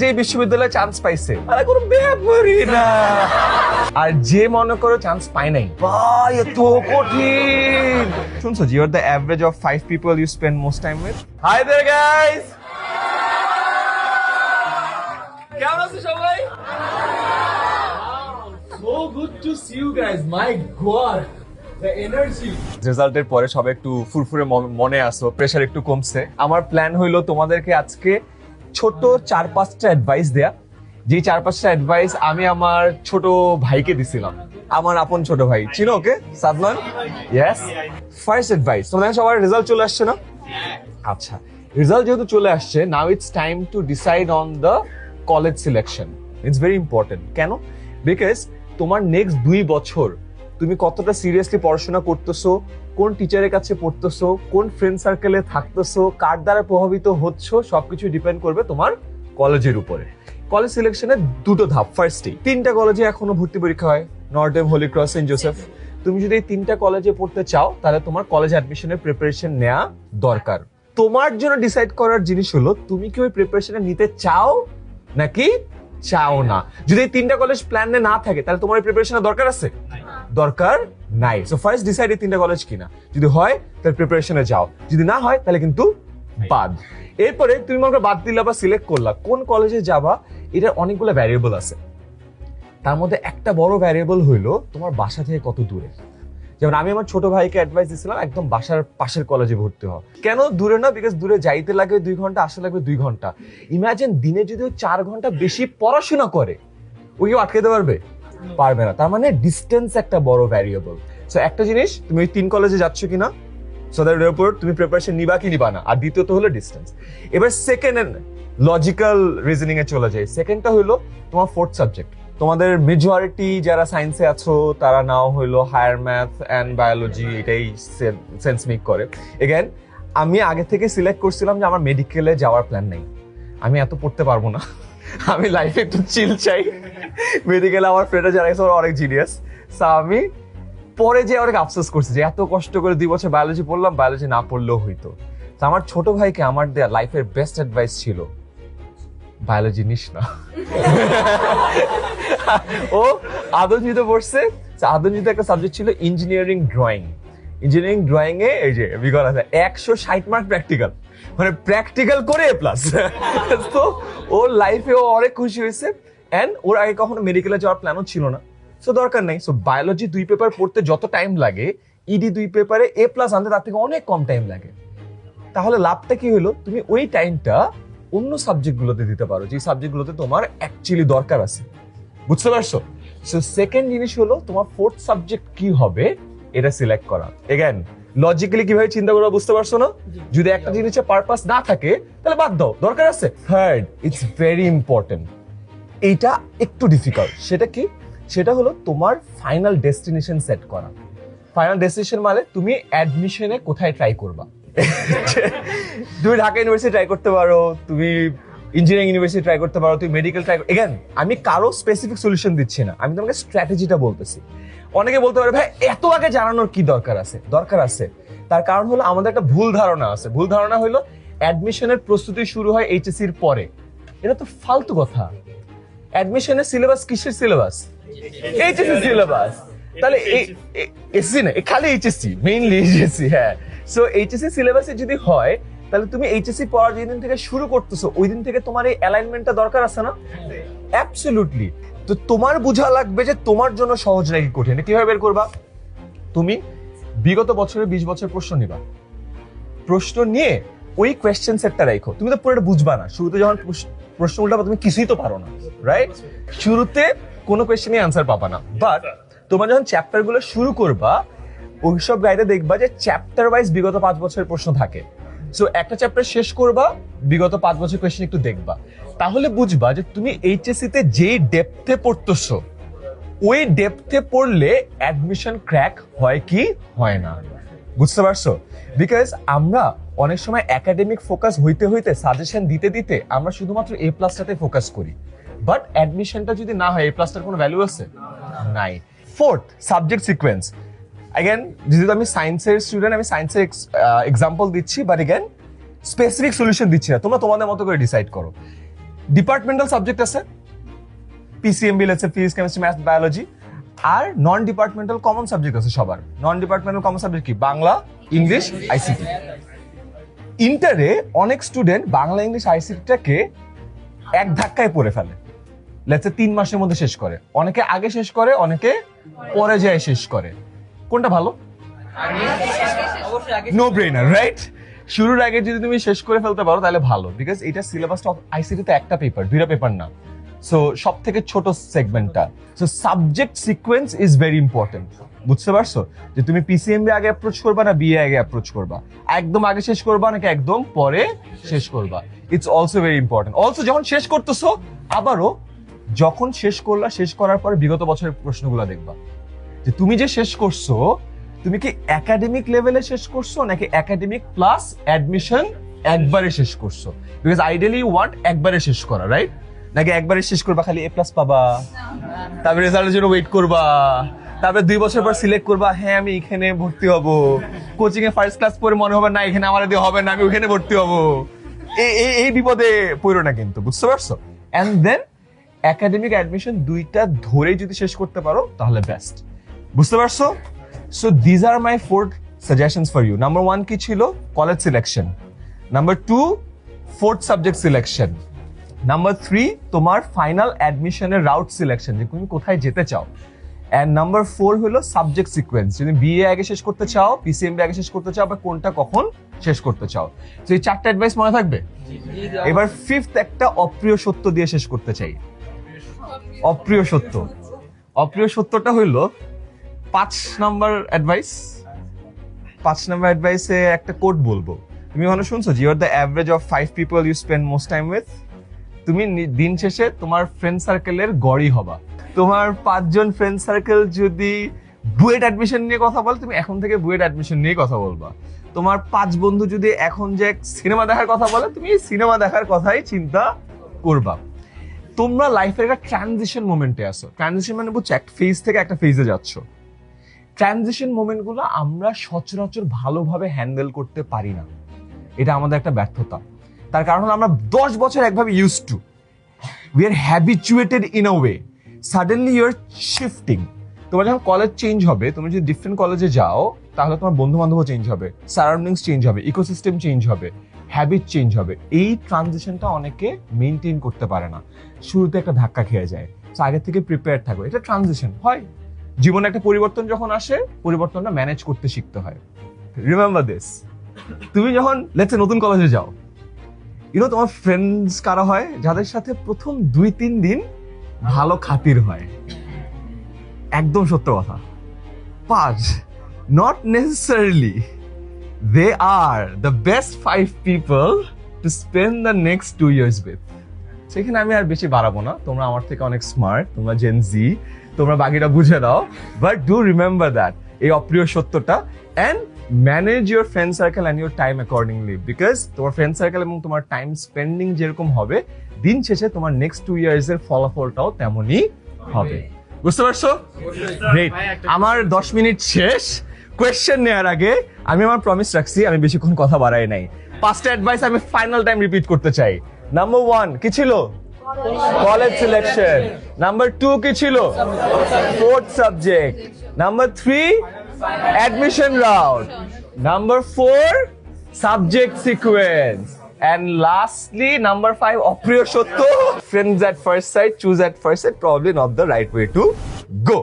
যে বিশ্ববিদ্যালয়ে চান্স পাইছে আরে কোনো ব্যাপারই না আর যে মনে করো চান্স পায় নাই ভাই এত কঠিন শুনছো you are the average of five people you spend most time with hi there guys কেমন আছো সবাই so good to see you guys my God the energy রেজাল্টের পরে সবাই একটু ফুরফুরে ম- মনে আসো প্রেশার একটু কমছে আমার প্ল্যান হইলো তোমাদেরকে আজকে ছোট চার পাঁচটা অ্যাডভাইস দেয়া। যে চার পাঁচটা অ্যাডভাইস আমি আমার ছোট ভাইকে দিছিলাম। আমার আপন ছোট ভাই। চিনো okay? Sadman? Yes first advice তোমাদের সবার রেজাল্ট চলে আসছে না? আচ্ছা রেজাল্ট যেহেতু চলে আসছে now it's time to decide on the college selection it's very important কেন? বিকজ তোমার নেক্সট দুই বছর তুমি কতটা সিরিয়াসলি পড়াশোনা করতেছো? কোন টিচারের কাছে পড়তেছো? কোন ফ্রেন্ড সার্কেলে থাকতেছো? কার দ্বারা প্রভাবিত হচ্ছ? সবকিছু ডিপেন্ড করবে তোমার কলেজের উপরে। কলেজ সিলেকশনে দুটো ধাপ। ফার্স্টেই তিনটা কলেজে এখনও ভর্তি পরীক্ষা হয়। Notre Dame holy cross saint Joseph তুমি যদি এই তিনটা কলেজে পড়তে চাও, তাহলে তোমার কলেজ অ্যাডমিশনের প্রিপারেশন নেওয়া দরকার। তোমার জন্য ডিসাইড করার জিনিস হলো, তুমি কি ওই প্রিপারেশনে নিতে চাও, নাকি চাও না? যদি এই তিনটা কলেজ প্ল্যানে না থাকে, তাহলে তোমার প্রিপারেশনের দরকার আছে? দরকার নাই। সো ফার্স্ট ডিসাইড এই তিনটা কলেজ কিনা। যদি হয় তাহলে প্রিপারেশনে যাও। যদি না হয় তাহলে কিন্তু বাদ। এরপরে তুমি মনে করো বাদ দিলা বা সিলেক্ট করলা কোন কলেজে যাবা এটার অনেকগুলো ভ্যারিয়েবল আছে। তার মধ্যে একটা বড় ভ্যারিয়েবল হইল তোমার বাসা থেকে কত দূরে। যেমন আমি আমার ছোট ভাইকে অ্যাডভাইস দিছিলাম একদম বাসার পাশের কলেজে ভর্তি হওয়া। কেন দূরে না? বিকজ দূরে যাইতে লাগে দুই ঘণ্টা আসতে লাগবে দুই ঘণ্টা। ইমাজিন দিনে যদি চার ঘণ্টা বেশি পড়াশোনা করে ও আটকে দিতে পারবে? পারবে না। তার মানে ডিস্টেন্স একটা বড় ভ্যারিয়েবল সো একটা জিনিস, তুমি তিন কলেজে যাচ্ছ কিনা সো দ্যাট এর উপর তুমি প্রিপারেশন নিবা কি নিবা না। আর দ্বিতীয়ত হলো ডিস্টেন্স এবার সেকেন্ড লজিক্যাল রিজনিং এ চলে যায় সেকেন্ডটা হলো তোমার ফোর্থ সাবজেক্ট তোমাদের মেজরিটি যারা সায়েন্সে আছো, তারা নাও হইল হায়ার ম্যাথ অ্যান্ড বায়োলজি এটাই সেন্স মেক করে। এগেন আমি আগে থেকে সিলেক্ট করছিলাম যে আমার মেডিকেলে যাওয়ার প্ল্যান নেই। আমি এত পড়তে পারব না। আমি লাইফে একটু চিল চাই। মেডিকেল আমার ফ্রেন্ডরা যারা ওরা অনেক জিনিয়াস সো আমি পরে যে অনেক আফসোস করছি যে এত কষ্ট করে দুই বছর বায়োলজি পড়লাম বায়োলজি না পড়লেও হইতো। তো আমার ছোট ভাইকে আমার দেয়া লাইফের বেস্ট অ্যাডভাইস ছিল বায়োলজি নিস না। ও আদঞ্জিত পড়ছে আদঞ্জিত একটা সাবজেক্ট ছিল ইঞ্জিনিয়ারিং ড্রয়িং ইঞ্জিনিয়ারিং ড্রয়িং এ, এই যে বিগত আছে একশো ষাট মার্ক প্র্যাকটিক্যাল মানে প্র্যাকটিক্যাল করে এ প্লাস তো ওর লাইফে ও অনেক খুশি হয়েছে অ্যান্ড ওর আগে কখনো মেডিকেলে যাওয়ার প্ল্যানও ছিল না। সো দরকার নেই। সো বায়োলজি দুই পেপার পড়তে যত টাইম লাগে ইডি দুই পেপারে এ প্লাস আনতে তার থেকে অনেক কম টাইম লাগে। তাহলে লাভটা কি হলো? তুমি ওই টাইমটা অন্য সাবজেক্টগুলোতে দিতে পারো যে সাবজেক্টগুলোতে তোমার অ্যাকচুয়ালি দরকার আছে। বুঝতে পারছ? সো সেকেন্ড জিনিস হলো তোমার ফোর্থ সাবজেক্ট কি হবে? এটা সিলেক্ট করা। এগেন লজিক্যালি কীভাবে চিন্তা করবা বুঝতে পারছ না? যদি একটা জিনিসের পারপাস না থাকে তাহলে বাদ দাও দরকার আছে। থার্ড ইটস ভেরি ইম্পর্টেন্ট এইটা একটু ডিফিকাল্ট সেটা কি? সেটা হলো তোমার ফাইনাল ডেস্টিনেশন সেট করা। ফাইনাল ডেস্টিনেশন মানে তুমি অ্যাডমিশনে কোথায় ট্রাই করবা? তুমি ঢাকা ইউনিভার্সিটি ট্রাই করতে পারো তুমি ইঞ্জিনিয়ারিং ইউনিভার্সিটি ট্রাই করতে পারো তুমি মেডিকেল ট্রাই এগেন আমি কারও স্পেসিফিক সলিউশন দিচ্ছি না আমি তোমাকে স্ট্র্যাটেজিটা বলতেছি অনেকে বলতে পারে ভাই এত আগে জানানোর কি দরকার আছে দরকার আছে তার কারণ হলো আমাদের একটা ভুল ধারণা আছে ভুল ধারণা হলো অ্যাডমিশনের প্রস্তুতি শুরু হয় এইচএসসির পরে এটা তো ফালতু কথা অ্যাডমিশনের সিলেবাস কিসের সিলেবাস এইচএসসি সিলেবাস তাহলে এসসি না খালি এইচএসসি মেইনলি এইচএসসি হ্যাঁ সো এইচএসসি সিলেবাসে যদি হয় তাহলে তুমি এইচএসসি পড়ার যেদিন থেকে শুরু করতেছো ওই দিন থেকে তোমার এই অ্যালাইনমেন্টটা দরকার আছে না? অ্যাবসলিউটলি তো তোমার বোঝা লাগবে যে তোমার জন্য সহজ নাকি কঠিন। কীভাবে বের করবা? তুমি বিগত বছরের বিশ বছর প্রশ্ন নিবা। প্রশ্ন নিয়ে ওই কোয়েশ্চেন সেটটা রাখো। তুমি তো পুরোটা বুঝবা না। শুরুতে যখন প্রশ্ন উল্টাবা, তুমি কিছুই তো পারো না রাইট শুরুতে কোনো কোয়েশ্চেনই আনসার পাবা না। বাট তোমার যখন চ্যাপ্টারগুলো শুরু করবা, ওইসব গাইডে দেখবা যে চ্যাপ্টার ওয়াইজ বিগত পাঁচ বছরের প্রশ্ন থাকে। সো একটা চ্যাপ্টার শেষ করবা, বিগত পাঁচ বছর কোয়েশ্চেন একটু দেখবা। তাহলে বুঝবা যে তুমি এইচএসসি তে যেই ডেপথে পড়তেছো, ওই ডেপথে পড়লে অ্যাডমিশন ক্র্যাক হয় কি, হয় না। বুঝতে পারছ? বিকজ আমরা অনেক সময় একাডেমিক ফোকাস হইতে হইতে সাজেশন দিতে দিতে আমরা শুধুমাত্র এ প্লাসটাতে ফোকাস করি। বাট অ্যাডমিশনটা যদি না হয় এ প্লাসটার কোনো ভ্যালু আছে? নাই। ফোর্থ সাবজেক্ট সিকোয়েন্স অ্যাগেন যেহেতু আমি সায়েন্সের স্টুডেন্ট আমি সায়েন্সের এক্সাম্পল দিচ্ছি বাট এগেন স্পেসিফিক সলিউশন দিচ্ছি না। তোমরা তোমাদের মতো করে ডিসাইড করো। ডিপার্টমেন্টাল সাবজেক্ট আছে PCMB let's physics chemistry math biology R non departmental common subject আছে সবার। নন ডিপার্টমেন্টাল কমন সাবজেক্ট কি? বাংলা ইংলিশ আইসিটি ইন্টারে অনেক স্টুডেন্ট বাংলা ইংলিশ আইসিটিটাকে এক ধাক্কায় পড়ে ফেলে। লেটসে তিন মাসের মধ্যে শেষ করে। অনেকে আগে শেষ করে, অনেকে পরে যায় শেষ করে। কোনটা ভালো? নো ব্রেনার রাইট শুরুর আগে যদি তুমি শেষ করে ফেলতে পারো, তাহলে ভালো বিকজ এটা সিলেবাসটা আইসিটি তে একটা পেপার দুইটা পেপার না। সো সব থেকে ছোট সেগমেন্টটা so subject sequence is very important বুঝতে পারছ? যে তুমি পিসিএমবি আগে অ্যাপ্রোচ করবা না বিএ আগে অ্যাপ্রোচ করবা? একদম আগে শেষ করবা নাকি একদম পরে শেষ করবা? It's also very important also যখন শেষ করতেছো, আবারও যখন শেষ করলা, শেষ করার পরে বিগত বছরের প্রশ্নগুলো দেখবা। যে তুমি যে শেষ করছ, তুমি কি একাডেমিক লেভেলে শেষ করছ নাকি একাডেমিক প্লাস অ্যাডমিশন একবারে শেষ করছ? বিকজ আইডিয়ালি ওয়ান্ট একবারে শেষ করা রাইট নাকি একবারে শেষ করবা, খালি এ প্লাস পাবা? তারপরে রেজাল্টের জন্য ওয়েট করবা? তারপরে দুই বছর পর সিলেক্ট করবা হ্যাঁ আমি এখানে ভর্তি হব। কোচিং এ ফার্স্ট ক্লাস পরে মনে হবে, না, এখানে আমার দিয়ে হবে না, আমি ওখানে ভর্তি হব। এই, এই- বিপদে পড়ো না কিন্তু, বুঝতে পারছ? এন্ড দেন একাডেমিক অ্যাডমিশন দুইটা ধরে যদি শেষ করতে পারো, তাহলে বেস্ট বুঝতে পারছ? So these are my four suggestions for you number one কি ছিল? College selection number two fourth subject selection number three তোমার ফাইনাল অ্যাডমিশনের রাউট সিলেকশন যে তুমি কোথায় যেতে চাও. অ্যান্ড নাম্বার ফোর হলো সাবজেক্ট সিকোয়েন্স যদি বিএ আগে শেষ করতে চাও পিসিএমবি আগে শেষ করতে চাও, বা কোনটা কখন শেষ করতে চাও। তো এই চারটা অ্যাডভাইস মনে থাকবে? এবার ফিফথ একটা অপ্রিয় সত্য দিয়ে শেষ করতে চাই। অপ্রিয় সত্য। অপ্রিয় সত্যটা হইল পাঁচ নাম্বার অ্যাডভাইস পাঁচ নাম্বার অ্যাডভাইসে একটা কোড বলব। তুমি মনে শুনছো? যে you are the average of five people you spend most time with তুমি দিন শেষে তোমার ফ্রেন্ড সার্কেলের গড়ই হবা। তোমার পাঁচজন ফ্রেন্ড সার্কেল যদি বুয়েট অ্যাডমিশন নিয়ে কথা বলে, তুমি এখন থেকে বুয়েট অ্যাডমিশন নিয়ে কথা বলবা। তোমার পাঁচ বন্ধু যদি এখন যে সিনেমা দেখার কথা বলে, তুমি সিনেমা দেখার কথাই চিন্তা করবা। তোমরা লাইফের একটা ট্রানজিশন মোমেন্টে আসো ট্রানজিশন মানে বুঝছ, এক ফেজ থেকে একটা ফেজে যাচ্ছ। ট্রানজিশন মোমেন্টগুলো আমরা সচরাচর ভালোভাবে হ্যান্ডেল করতে পারি না। এটা আমাদের একটা ব্যর্থতা। তার কারণ হলো আমরা দশ বছর একভাবে use to we are habituated in a way suddenly your shifting তোমার যখন কলেজ চেঞ্জ হবে, তুমি যদি ডিফারেন্ট কলেজে যাও, তাহলে তোমার বন্ধু বান্ধব চেঞ্জ হবে সারাউন্ডিংস চেঞ্জ হবে ইকোসিস্টেম চেঞ্জ হবে হ্যাবিট চেঞ্জ হবে। এই ট্রানজিশনটা অনেকে মেনটেন করতে পারে না। শুরুতে একটা ধাক্কা খেয়ে যায়। তো আগে থেকে প্রিপেয়ার থাকো। এটা ট্রানজিশন হয়? জীবনে একটা পরিবর্তন যখন আসে, পরিবর্তনটা ম্যানেজ করতে শিখতে হয়। রিমেম্বার দিস তুমি যখন লেটসে নতুন কলেজে যাও ইউনো তোমার ফ্রেন্ডস কারা হয়? যাদের সাথে প্রথম দুই, তিন দিন ভালো খাতির হয়। একদম সত্য কথা। পাঁচ not necessarily they are the best five people to spend the next two years with সেখানে আমি আর বেশি বাড়াবো না। তোমরা আমার থেকে অনেক স্মার্ট তোমরা জেন জি তোমরা বাকিটা বুঝে দাও বাট ডু রিমেম্বার দ্যাট এই অপ্রিয় সত্যটা and manage your friend circle and your time accordingly because তোমার ফ্রেন্ড সার্কেল এবং তোমার টাইম স্পেন্ডিং যেরকম হবে, দিন শেষে তোমার নেক্সট টু ইয়ার্স এর ফলাফলটাও তেমনই হবে। বুঝতে পারছ? আমার দশ মিনিট শেষ। কোয়েশ্চেন নেওয়ার আগে আমি আমার প্রমিস রাখছি, আমি বেশিক্ষণ কথা বাড়াই নাই। পাঁচটা অ্যাডভাইস আমি ফাইনাল টাইম রিপিট করতে চাই। নাম্বার ওয়ান কি ছিল? কলেজ সিলেকশন নাম্বার টু কি ছিল fourth subject number three admission round number four subject sequence And lastly, number five, অপ্রিয় সত্য, friends at first sight, choose at first sight, probably not the right way to go.